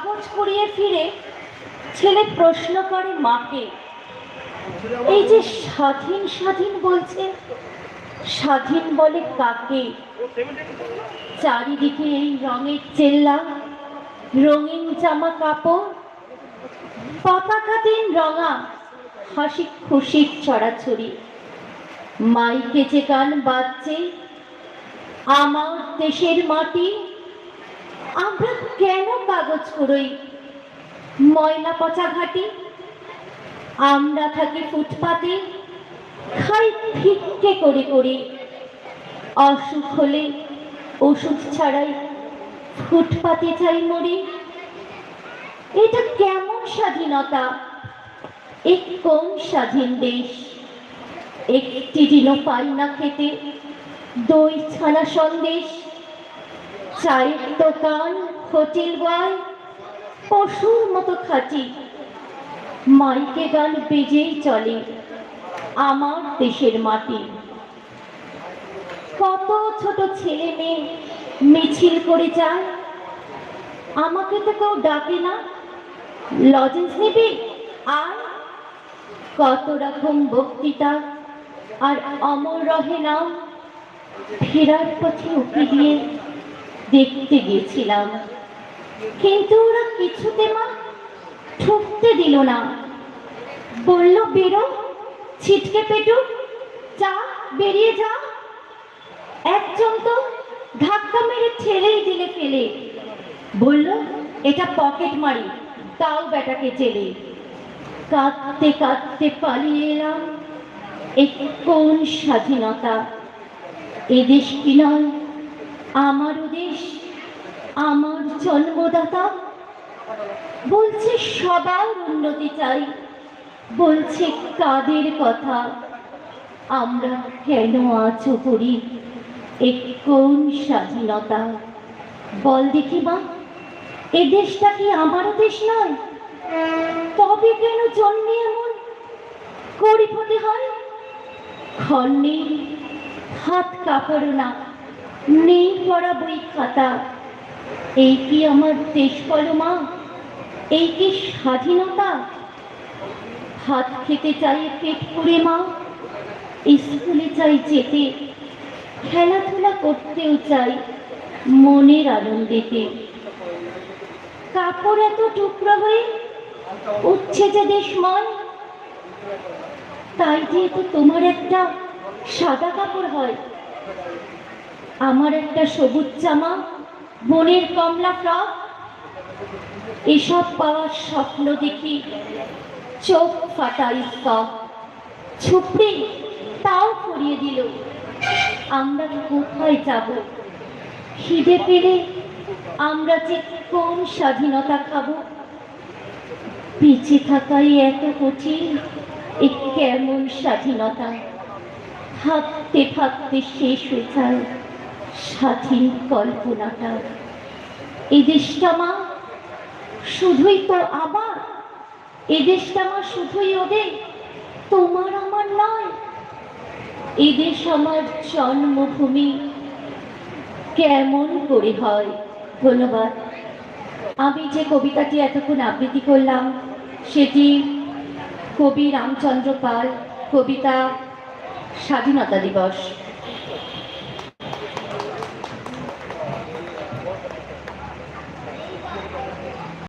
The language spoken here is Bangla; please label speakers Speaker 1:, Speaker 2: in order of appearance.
Speaker 1: কাগজ কুড়িয়ে ফিরে ছেলে প্রশ্ন করে মাকে, এই যে স্বাধীন স্বাধীন বলছে, স্বাধীন বলে কাকে? চারিদিকে এই রঙের চেল্লা, রঙিন জামা কাপড়, পতাকা দিন রঙা, হাসি খুশির ছড়াছড়ি। মাইকে যে গান বাজছে, আমার দেশের মাটি আমরা কেন কাগজ কুড়োই ময়লা পচা ঘাটি, আমরা থাকি ফুটপাতে, খাই ভিক্ষে করে করে। অসুখ হলে ওষুধ ছাড়াই ফুটপাতে চাই মরি। এটা কেমন স্বাধীনতা? এ কোন স্বাধীন দেশ? একটি দিনও পাই না খেতে। দই ছানা সন্দেশ। চায়ের দোকান হোটেল বয় পশুর মতো খাটি। মাইকে গান বেজেই চলে আমার দেশের মাটি। কত ছোট ছেলে মেয়ে মিছিল করে যায়, আমাকে তো কেউ ডাকে না। লজেন্স নিবি? আর কত রকম বক্তৃতা আর অমর রহে নাম, ফেরার পথে উঠে দিয়ে দেখতে গিয়েছিলাম কিন্তু ওরা কিছুতে মা ঠুকতে দিল না। বলল, বেরো, ছিটকে পেটু, যা, বেরিয়ে যা। একজন তো ধাক্কা মেরে ঠেলেই দিলে ফেলে। বলল, এটা পকেট মারি তাও বেটাকে জেলে। কাঁদতে কাঁদতে পালিয়ে এলাম। এ কোন স্বাধীনতা? এদেশ কি নয়? আমারও দেশ, আমার জন্মদাতা। বলছে সবার উন্নতি চাই, বলছে কাদের কথা। আমরা কেন আছো করি এ কোন স্বাধীনতা। বল দেখি মা, এ দেশটা কি আমারও দেশ নয়? তবে কেন জন্মে এমন গরিব হতে হয়? নেই হাত কাপড় না। নেই পড়া বই খাতা। এই কি আমার দেশ মা? এই কি স্বাধীনতা? ভাত খেতে চাই পেট পুড়ে মা। স্কুলে চাই যেতে, খেলাধুলা করতেও চাই মনের আনন্দেতে। কাপড় এত টুকরো হয়ে উঠছে যে দেশময় তাই যেহেতু তোমার একটা সাদা কাপড় হয় আমার একটা সবুজ জামা, বনের কমলা ফ্রক, এসব পাওয়ার স্বপ্ন দেখি, চোখ ফাটা স্কক ছুপড়ে তাও করিয়ে দিল, আমরা কোথায় যাব? খিদে পেলে আমরা যে কোন স্বাধীনতা খাব? বেঁচে থাকাই এত কঠিন, এ কেমন স্বাধীনতা? থাকতে থাকতে শেষ হয়ে যায়। স্বাধীন কল্পনাটা। এই দেশটা মা, শুধুই তো আমার। এই দেশটা মা, শুধুই ওদের। তোমার আমার নয়। এই দেশ আমার জন্মভূমি। কেমন করে হয়? ধন্যবাদ। আমি যে কবিতাটি এতক্ষণ আবৃত্তি করলাম, সেটি কবি রামচন্দ্র পাল, কবিতা স্বাধীনতা দিবস।